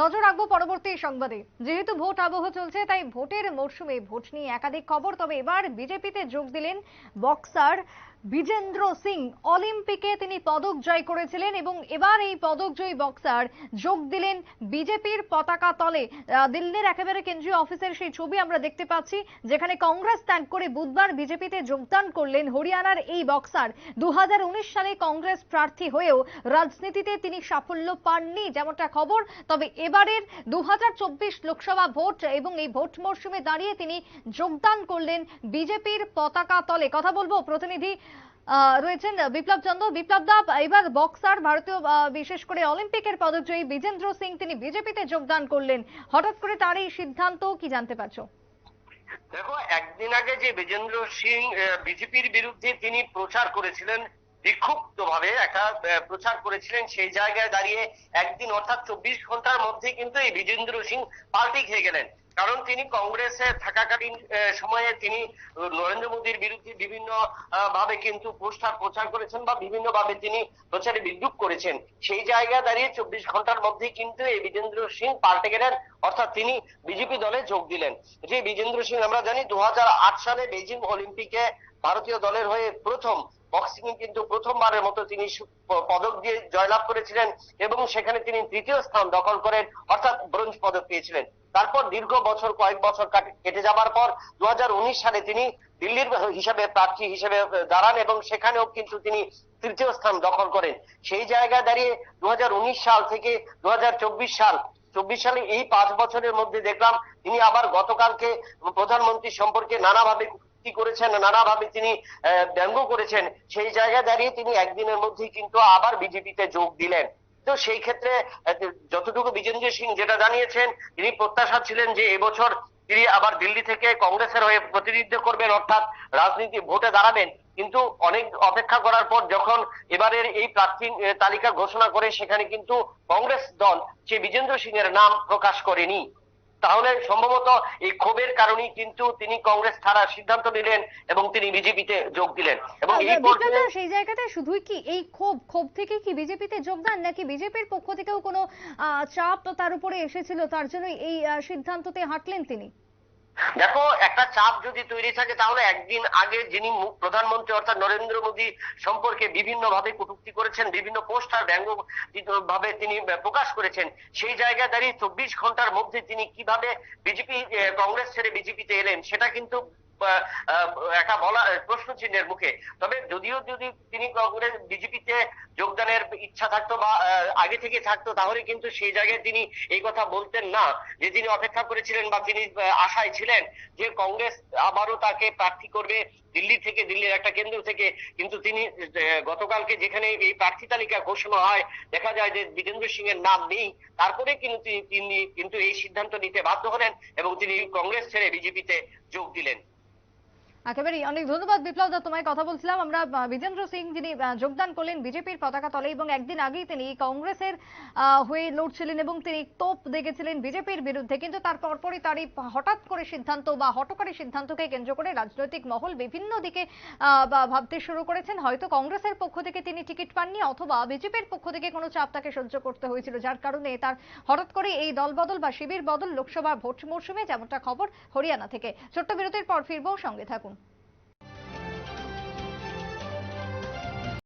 নজর রাখব পরবর্তী সংবাদে। যেহেতু ভোট আবহ চলছে, তাই ভোটের মরশুমে ভোট নিয়ে একাধিক খবর। তবে এবার বিজেপিতে যোগ দিলেন বক্সার বিজেন্দ্র সিং অলিম্পিকে তিনি পদক জয় করেছিলেন এবং এবার এই পদক জয়ী বক্সার যোগ দিলেন বিজেপির পতাকা তলে। দিল্লির একেবারে কেন্দ্রীয় অফিসের সেই ছবি আমরা দেখতে পাচ্ছি, যেখানে কংগ্রেস ত্যাগ করে বুধবার বিজেপিতে যোগদান করলেন হরিয়ানার এই বক্সার। দু হাজার উনিশ সালে কংগ্রেস প্রার্থী হয়েও রাজনীতিতে তিনি সাফল্য পাননি যেমনটা খবর, তবে এবারের দু হাজার চব্বিশ লোকসভা ভোট এবং এই ভোট মরশুমে দাঁড়িয়ে তিনি যোগদান করলেন বিজেপির পতাকা তলে। কথা বলব প্রতিনিধি রয়েছেন বিপ্লব চন্দ্র। বিপ্লব দা, এবার বক্সার ভারতীয় বিশেষ করে অলিম্পিকের পদকজয়ী বিজেন্দ্র সিং, তিনি বিজেপিতে যোগদান করলেন। হঠাৎ করে তার এই সিদ্ধান্ত কি জানতে পারছ? দেখো, একদিন আগে যে বিজেন্দ্র সিং বিজেপির বিরুদ্ধে তিনি প্রচার করেছিলেন বিক্ষুব্ধ ভাবে একটা প্রচার করেছিলেন সেই জায়গায় দাঁড়িয়ে একদিন অর্থাৎ চব্বিশ ঘণ্টার মধ্যে কিন্তু এই বিজেন্দ্র সিং পাল্টি খেয়ে গেলেন। কারণ তিনি কংগ্রেসে থাকাকালীন সময়ে তিনি নরেন্দ্র মোদীর বিরুদ্ধে বিভিন্ন ভাবে কিন্তু পোস্টার প্রচার করেছেন বা বিভিন্ন ভাবে তিনি প্রচারে বিদ্রুপ করেছেন। সেই জায়গায় দাঁড়িয়ে চব্বিশ ঘণ্টার মধ্যে কিন্তু এই বিজেন্দ্র সিং পাল্টে গেলেন, অর্থাৎ তিনি বিজেপি দলে যোগ দিলেন। যে বিজেন্দ্র সিং আমরা জানি, দু হাজার আট সালে বেজিং অলিম্পিকে ভারতীয় দলের হয়ে প্রথম বক্সিং কিন্তু প্রথমবারের মতো তিনি পদক দিয়ে জয়লাভ করেছিলেন এবং সেখানে তিনি তৃতীয় স্থান দখল করেন অর্থাৎ ব্রোঞ্জ পদক পেয়েছিলেন। তারপর দীর্ঘ বছর, কয়েক বছর কেটে যাবার পর দু হাজার উনিশ সালে তিনি দিল্লির হিসাবে প্রার্থী হিসেবে দাঁড়ান এবং সেখানেও কিন্তু তিনি তৃতীয় স্থান দখল করেন। সেই জায়গায় দাঁড়িয়ে দু হাজার উনিশ সাল থেকে দু হাজার চব্বিশ সাল, চব্বিশ সালে এই পাঁচ বছরের মধ্যে দেখলাম তিনি আবার গতকালকে প্রধানমন্ত্রী সম্পর্কে নানাভাবে কি করেছেন? নানাভাবে তিনি ব্যঙ্গ করেছেন। সেই জায়গায় দাঁড়িয়ে তিনি একদিনের মধ্যেই কিন্তু আবার বিজেপিতে যোগ দিলেন। তো সেই ক্ষেত্রে যতটুকু বিজেন্দ্র সিং যেটা জানিয়েছেন, তিনি প্রত্যাশা ছিলেন যে এবছর তিনি আবার দিল্লি থেকে কংগ্রেসের হয়ে প্রতিনিধিত্ব করবেন, অর্থাৎ রাজনীতি ভোটে দাঁড়াবেন। কিন্তু অনেক অপেক্ষা করার পর যখন এবারের এই প্রার্থী তালিকা ঘোষণা করে, সেখানে কিন্তু কংগ্রেস দল, সে বিজেন্দ্র সিং এর নাম প্রকাশ করেনি। তাহলে সম্ভবত এই ক্ষোভের কারণেই কিন্তু তিনি কংগ্রেস ছাড়ার সিদ্ধান্ত নিলেন এবং তিনি বিজেপিতে যোগ দিলেন। এবং এই পর্যায়ে সেই জায়গাতে শুধুই কি এই ক্ষোভ ক্ষোভ থেকে কি বিজেপিতে যোগদান নাকি বিজেপির পক্ষ থেকেও কোনো চাপ তার উপরে এসেছিল তার জন্য এই সিদ্ধান্ততে হাঁটলেন তিনি? দেখো, একটা চাপ যদি তৈরি থাকে, তাহলে একদিন আগে যিনি প্রধানমন্ত্রী অর্থাৎ নরেন্দ্র মোদী সম্পর্কে বিভিন্ন ভাবে কটুক্তি করেছেন, বিভিন্ন পোস্টার ব্যঙ্গ ভাবে তিনি প্রকাশ করেছেন, সেই জায়গায় দাঁড়িয়ে চব্বিশ ঘণ্টার মধ্যে তিনি কীভাবে বিজেপি কংগ্রেস ছেড়ে বিজেপিতে এলেন, সেটা কিন্তু একটা বলা প্রশ্ন চিহ্নের মুখে। তবে যদিও যদি তিনি কংগ্রেস, বিজেপিতে যোগদানের ইচ্ছা থাকতো বা আগে থেকে থাকতো, তাহলে কিন্তু সেই জায়গায় তিনি এই কথা বলতেন না। যে তিনি অপেক্ষা করেছিলেন বা তিনি আশায় ছিলেন যে কংগ্রেস আবারও তাকে প্রার্থী করবে দিল্লি থেকে, দিল্লির একটা কেন্দ্র থেকে। কিন্তু তিনি গতকালকে যেখানে এই প্রার্থী তালিকা ঘোষণা হয়, দেখা যায় যে বিজেন্দ্র সিং এর নাম নেই। তারপরে কিন্তু তিনি, কিন্তু এই সিদ্ধান্ত নিতে বাধ্য হলেন এবং তিনি কংগ্রেস ছেড়ে বিজেপিতে যোগ দিলেন। একেবারেই। অনেক ধন্যবাদ বিপ্লব দা তোমায় কথা বলছিলাম। আমরা বিজেন্দ্র সিং যিনি যোগদান করলেন বিজেপির পতাকা তলে এবং একদিন আগেই তিনি কংগ্রেসের হয়ে লড়ছিলেন এবং তিনি তোপ দেখেছিলেন বিজেপির বিরুদ্ধে। কিন্তু তার পরপরই তার এই হঠাৎ করে সিদ্ধান্ত বা হটকারী সিদ্ধান্তকে কেন্দ্র করে রাজনৈতিক মহল বিভিন্ন দিকে ভাবতে শুরু করেছেন। হয়তো কংগ্রেসের পক্ষ থেকে তিনি টিকিট পাননি অথবা বিজেপির পক্ষ থেকে কোনো চাপ তাকে সহ্য করতে হয়েছিল, যার কারণে তার হঠাৎ করে এই দল বদল বা শিবির বদল লোকসভা ভোট মরশুমে যেমনটা খবর হরিয়ানা থেকে। ছোট্ট বিরতির পর ফিরবো, সঙ্গে থাকুন।